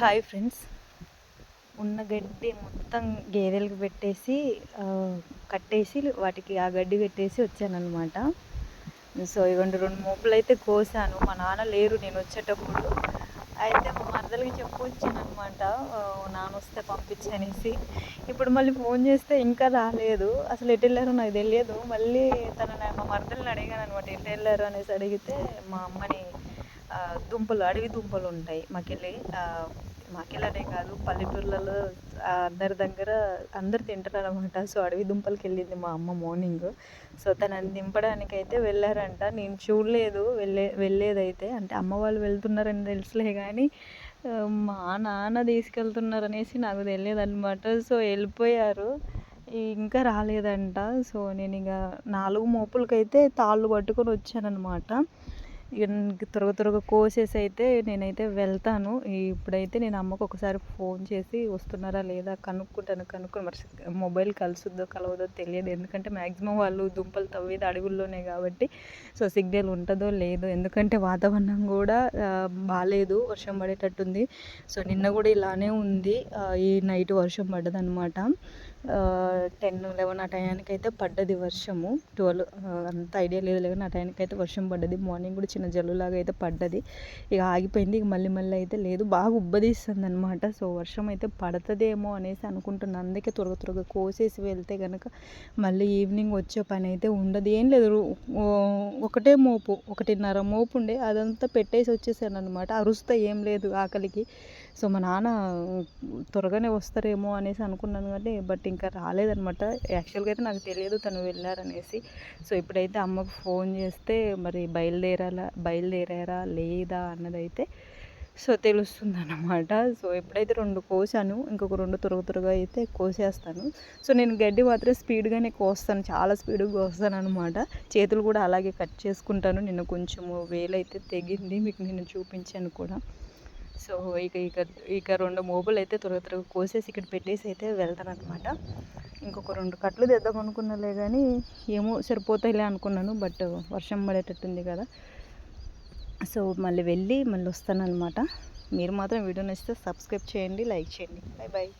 Hi friends. ఉన్న గడ్డి మొత్తం గేదెలకు పెట్టేసి కట్టేసి వాటికి ఆ గడ్డి పెట్టేసి వచ్చానమాట సో ఇవ్వండి రెండు మోపులు అయితే కోసాను. మా నాన్న లేరు నేను వచ్చేటప్పుడు. అయితే మా మరదలకి చెప్పొచ్చానమాట నాన్న వస్తే పంపించనేసి ఇప్పుడు మళ్ళీ ఫోన్ చేస్తే ఇంకా రాలేదు. అసలు ఎటు వెళ్ళారో నాకు తెలియదు. మళ్ళీ తన మా మరదల్ని అడిగాను అనమాట ఎటు వెళ్ళారు? అనేసి అడిగితే మా అమ్మని దుంపలు అడవి దుంపలు ఉంటాయి మాకెళ్ళి. మాకెళ్ళనే కాదు పల్లెటూర్లలో అందరి దగ్గర అందరు తింటారు అనమాట సో అడవి దుంపలకి వెళ్ళింది మా అమ్మ మార్నింగ్. సో తనని దింపడానికి అయితే వెళ్ళారంట. నేను చూడలేదు వెళ్ళే వెళ్ళేదైతే. అంటే అమ్మ వాళ్ళు వెళ్తున్నారని తెలుసులే కానీ మా నాన్న తీసుకెళ్తున్నారనేసి నాకు తెలియదు అనమాట సో వెళ్ళిపోయారు. ఇంకా రాలేదంట. సో నేను ఇక నాలుగు మోపులకైతే తాళ్ళు పట్టుకొని వచ్చానఅనమాట త్వరగా త్వరగా కోసేసి అయితే నేనైతే వెళ్తాను. ఇప్పుడైతే నేను అమ్మకు ఒకసారి ఫోన్ చేసి వస్తున్నారా లేదా కనుక్కుంటాను. కనుక్కుని మరి మొబైల్ కలుసుద్దో కలవదో తెలియదు. ఎందుకంటే మ్యాక్సిమం వాళ్ళు దుంపలు తవ్వేది అడవుల్లోనే కాబట్టి సో సిగ్నల్ ఉంటుందో లేదో. ఎందుకంటే వాతావరణం కూడా బాగాలేదు వర్షం పడేటట్టుంది. సో నిన్న కూడా ఇలానే ఉంది. ఈ నైట్ వర్షం పడ్డదనమాట. టెన్ లెవెన్ ఆ టయానికి అయితే పడ్డది వర్షము. ట్వెల్వ్ అంత ఐడియా లేదు లెవెన్ ఆ టయానికి అయితే వర్షం పడ్డది. మార్నింగ్ కూడా చిన్న జల్లులాగా అయితే పడ్డది. ఇక ఆగిపోయింది ఇక మళ్ళీ మళ్ళీ అయితే లేదు. బాగా ఉబ్బదీస్తుంది అనమాట సో వర్షం అయితే పడుతుందేమో అనేసి అనుకుంటున్నాను అందుకే త్వరగా త్వరగా కోసేసి వెళ్తే కనుక మళ్ళీ ఈవినింగ్ వచ్చే పని అయితే ఉండదు. ఏం లేదు ఒకటే మోపు ఒకటిన్నర మోపు ఉండే అదంతా పెట్టేసి వచ్చేసాను అనమాట అరుస్తా ఏం లేదు ఆకలికి. సో మా నాన్న త్వరగానే వస్తారేమో అనేసి అనుకున్నాను. కానీ బట్ ఇంకా రాలేదనమాట యాక్చువల్గా అయితే నాకు తెలియదు తను వెళ్ళారనేసి. సో ఇప్పుడైతే అమ్మకు ఫోన్ చేస్తే మరి బయలుదేరాలా బయలుదేరారా లేదా అన్నదైతే సో తెలుస్తుంది అన్నమాట సో ఎప్పుడైతే రెండు కోసాను. ఇంకొక రెండు త్వరగా త్వరగా అయితే కోసేస్తాను. సో నేను గడ్డి మాత్రం స్పీడ్గానే కోస్తాను. చాలా స్పీడ్గా కోస్తాను అనమాట చేతులు కూడా అలాగే కట్ చేసుకుంటాను. నిన్న కొంచెము వేలైతే తెగింది. మీకు నేను చూపించాను కూడా. సో ఇక ఇక ఇక రెండు మోబులు అయితే త్వర త్వరగా కోసేసి ఇక్కడ పెట్టేసి అయితే వెళ్తాను అనమాట ఇంకొక రెండు కట్లు తెద్దాం అనుకున్నలే కానీ ఏమో సరిపోతాయిలే అనుకున్నాను బట్ వర్షం పడేటట్టుంది కదా. సో మళ్ళీ వెళ్ళి మళ్ళీ వస్తాను అనమాట మీరు మాత్రం వీడియో నచ్చితే సబ్స్క్రైబ్ చేయండి లైక్ చేయండి. Bye bye